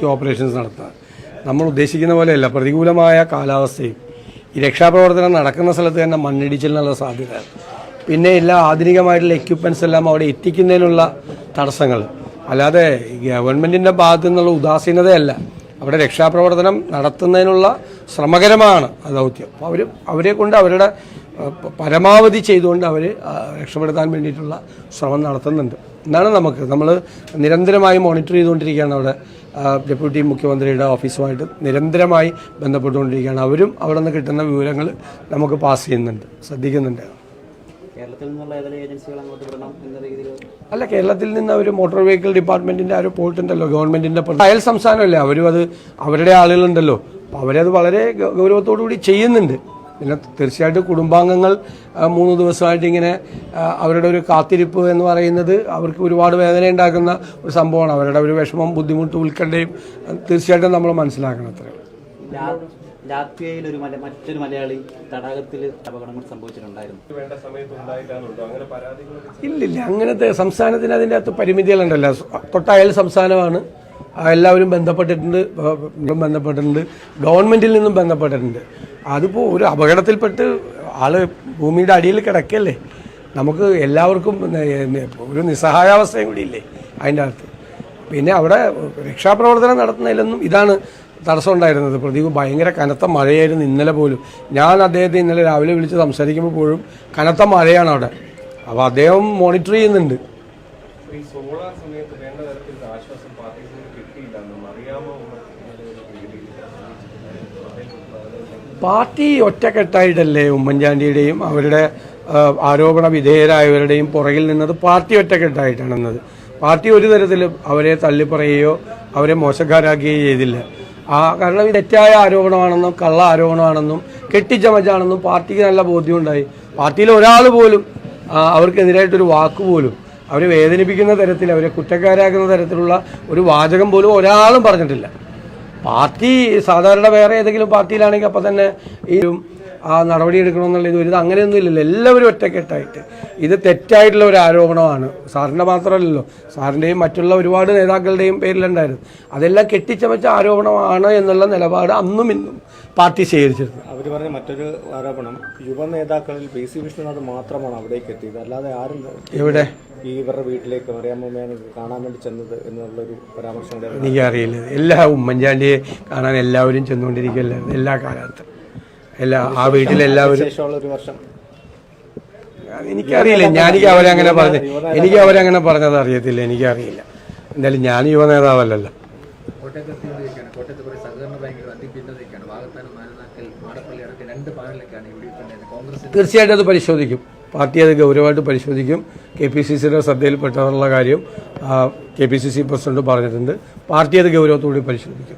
Rescue operations നടത്തുന്നത് നമ്മൾ ഉദ്ദേശിക്കുന്ന പോലെയല്ല പ്രതികൂലമായ കാലാവസ്ഥയും ഈ രക്ഷാപ്രവർത്തനം നടക്കുന്ന സ്ഥലത്ത് തന്നെ മണ്ണിടിച്ചിലിനുള്ള സാധ്യത. പിന്നെ എല്ലാ ആധുനികമായിട്ടുള്ള എക്യുപ്മെൻസ് എല്ലാം അവിടെ എത്തിക്കുന്നതിനുള്ള തടസ്സങ്ങൾ. അല്ലാതെ ഗവൺമെന്റിന്റെ ഭാഗത്തു നിന്നുള്ള ഉദാസീനതയല്ല. അവിടെ രക്ഷാപ്രവർത്തനം നടത്തുന്നതിനുള്ള ശ്രമകരമാണ് ദൗത്യം. അപ്പോൾ അവർ അവരെ കൊണ്ട് അവരുടെ പരമാവധി ചെയ്തുകൊണ്ട് അവർ രക്ഷപ്പെടുത്താൻ വേണ്ടിയിട്ടുള്ള ശ്രമം നടത്തുന്നുണ്ട്. എന്നാണ് നമുക്ക് നമ്മൾ നിരന്തരമായി മോണിറ്റർ ചെയ്തുകൊണ്ടിരിക്കുകയാണ് അവിടെ ഡെപ്യൂട്ടി മുഖ്യമന്ത്രിയുടെ ഓഫീസുമായിട്ട് നിരന്തരമായി ബന്ധപ്പെട്ടുകൊണ്ടിരിക്കുകയാണ്. അവരും അവിടെ നിന്ന് കിട്ടുന്ന വിവരങ്ങൾ നമുക്ക് പാസ് ചെയ്യുന്നുണ്ട് ശ്രദ്ധിക്കുന്നുണ്ട്. അല്ല കേരളത്തിൽ നിന്ന് അവർ മോട്ടോർ വെഹിക്കിൾ ഡിപ്പാർട്ട്മെന്റിന്റെ ആ ഒരു പോയിട്ടുണ്ടല്ലോ ഗവൺമെന്റിന്റെ അയൽ സംസ്ഥാനമല്ലേ അവരും അത് അവരുടെ ആളുകളുണ്ടല്ലോ. അപ്പോൾ അവരത് വളരെ ഗൗരവത്തോടു കൂടി ചെയ്യുന്നുണ്ട്. പിന്നെ തീർച്ചയായിട്ടും കുടുംബാംഗങ്ങൾ മൂന്ന് ദിവസമായിട്ട് ഇങ്ങനെ അവരുടെ ഒരു കാത്തിരിപ്പ് എന്ന് പറയുന്നത് അവർക്ക് ഒരുപാട് വേദന ഉണ്ടാക്കുന്ന ഒരു സംഭവമാണ്. അവരുടെ ഒരു വിഷമം ബുദ്ധിമുട്ട് ഉൾക്കണ്ടയും തീർച്ചയായിട്ടും നമ്മൾ മനസ്സിലാക്കണം ലാത്വിയയിൽ ഒരു മറ്റൊരു മലയാളി തടാകത്തിൽ അപകടങ്ങൾ സംഭവിച്ചിട്ടുണ്ടായിരുന്നു. ഇല്ലില്ല അങ്ങനത്തെ സംസ്ഥാനത്തിന് അതിന്റെ അകത്ത് പരിമിതികളുണ്ടല്ലോ. തൊട്ടയൽ സംസ്ഥാനമാണ്. എല്ലാവരും ബന്ധപ്പെട്ടിട്ടുണ്ട് ബന്ധപ്പെട്ടിട്ടുണ്ട്. ഗവൺമെന്റിൽ നിന്നും ബന്ധപ്പെട്ടിട്ടുണ്ട്. അതിപ്പോൾ ഒരു അപകടത്തിൽപ്പെട്ട് ആൾ ഭൂമിയുടെ അടിയിൽ കിടക്കല്ലേ? നമുക്ക് എല്ലാവർക്കും ഒരു നിസ്സഹായാവസ്ഥയും കൂടി ഇല്ലേ അതിന്റെ അകത്ത്? പിന്നെ അവിടെ രക്ഷാപ്രവർത്തനം നടത്തുന്നതിലൊന്നും ഇതാണ് തടസ്സം ഉണ്ടായിരുന്നത്. പ്രദീപ് ഭയങ്കര കനത്ത മഴയായിരുന്നു ഇന്നലെ പോലും. ഞാൻ അദ്ദേഹത്തെ ഇന്നലെ രാവിലെ വിളിച്ച് സംസാരിക്കുമ്പോൾ പോലും കനത്ത മഴയാണ് അവിടെ. അപ്പോൾ അദ്ദേഹം മോണിറ്റർ ചെയ്യുന്നുണ്ട്. ഈ സമയത്ത് വേണ്ട തരത്തിലുള്ള ആശ്വാസം പാർട്ടിയിൽ നിന്ന് കിട്ടിയില്ലെന്നും അറിയാമോ പാർട്ടി ഒറ്റക്കെട്ടായിട്ടല്ലേ ഉമ്മൻചാണ്ടിയുടെയും അവരുടെ ആരോപണ വിധേയരായവരുടെയും പുറകിൽ നിന്നത് പാർട്ടി ഒറ്റക്കെട്ടായിട്ടാണെന്നത്. പാർട്ടി ഒരു തരത്തിലും അവരെ തള്ളിപ്പറയുകയോ അവരെ മോശക്കാരാക്കുകയോ ചെയ്തില്ല. ആ കാരണം ഇത് തെറ്റായ ആരോപണമാണെന്നും കള്ള ആരോപണമാണെന്നും കെട്ടിച്ചമച്ചാണെന്നും പാർട്ടിക്ക് നല്ല ബോധ്യമുണ്ടായി. പാർട്ടിയിൽ ഒരാൾ പോലും അവർക്കെതിരായിട്ടൊരു വാക്ക് പോലും അവരെ വേദനിപ്പിക്കുന്ന തരത്തിൽ അവരെ കുറ്റക്കാരാക്കുന്ന തരത്തിലുള്ള ഒരു വാചകം പോലും ഒരാളും പറഞ്ഞിട്ടില്ല. പാർട്ടി സാധാരണ വേറെ ഏതെങ്കിലും പാർട്ടിയിലാണെങ്കിൽ അപ്പം തന്നെ ഈ ആ നടപടി എടുക്കണമെന്നുള്ള ഇത് ഇത് അങ്ങനെയൊന്നും ഇല്ലല്ലോ. എല്ലാവരും ഒറ്റക്കെട്ടായിട്ട്. ഇത് തെറ്റായിട്ടുള്ള ഒരു ആരോപണമാണ്. സാറിന്റെ മാത്രമല്ലല്ലോ. സാറിന്റെയും മറ്റുള്ള ഒരുപാട് നേതാക്കളുടെയും പേരിലുണ്ടായിരുന്നു. അതെല്ലാം കെട്ടിച്ചമച്ച ആരോപണമാണ് എന്നുള്ള നിലപാട് അന്നും ഇന്നും പാർട്ടി സ്വീകരിച്ചിരുന്നു അവർ പറഞ്ഞ മറ്റൊരു ആരോപണം യുവ നേതാക്കളിൽ പി സി വിഷ്ണുനാഥ് മാത്രമാണ് അവിടേക്ക് എത്തിയത്. അല്ലാതെ ആരും എവിടെ? ഈ ഇവരുടെ വീട്ടിലേക്ക് മറിയാമ്മയാണ് കാണാൻ വേണ്ടി ചെന്നത് എന്നുള്ളൊരു പരാമർശം എനിക്കറിയില്ല എല്ലാ ഉമ്മൻചാണ്ടിയെ കാണാൻ എല്ലാവരും ചെന്നുകൊണ്ടിരിക്കുകയല്ല? എല്ലാ കാലത്തും. എല്ലാ ആ വീട്ടിലെല്ലാവരും വർഷം. എനിക്കറിയില്ല. ഞാനിക്ക് അവരങ്ങനെ അങ്ങനെ പറഞ്ഞ എനിക്ക് അവരങ്ങനെ പറഞ്ഞത് അറിയത്തില്ല. എനിക്കറിയില്ല. എന്തായാലും ഞാൻ യുവ നേതാവല്ലല്ലോ. കോട്ടയത്ത് എത്തിക്കൊണ്ടിരിക്കുകയാണ് കോട്ടയത്ത് കുറേ സഹകരണ ബാങ്കുകൾ അതിഭിന്നതയൊക്കെയാണ് വാഗത്താനം മാനനാക്കൽ മാടപ്പള്ളി അടക്കം രണ്ട് പാനലൊക്കെയാണ് ഇവിടെ കോൺഗ്രസ് തീർച്ചയായിട്ടും അത് പരിശോധിക്കും. പാർട്ടി അത് ഗൗരവമായിട്ട് പരിശോധിക്കും. കെ പി സി സിയുടെ ശ്രദ്ധയിൽപ്പെട്ടതെന്നുള്ള കാര്യം K P C C president പറഞ്ഞിട്ടുണ്ട്. പാർട്ടി അത് ഗൗരവത്തോടെ പരിശോധിക്കും.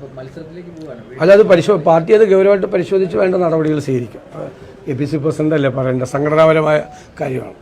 അല്ല അത് പരിശോ പാർട്ടി അത് ഗൗരവമായിട്ട് പരിശോധിച്ച് വേണ്ട നടപടികൾ സ്വീകരിക്കും. കെ പി സി പ്രസിഡന്റ് അല്ലേ പറയേണ്ട? സംഘടനാപരമായ കാര്യമാണ്.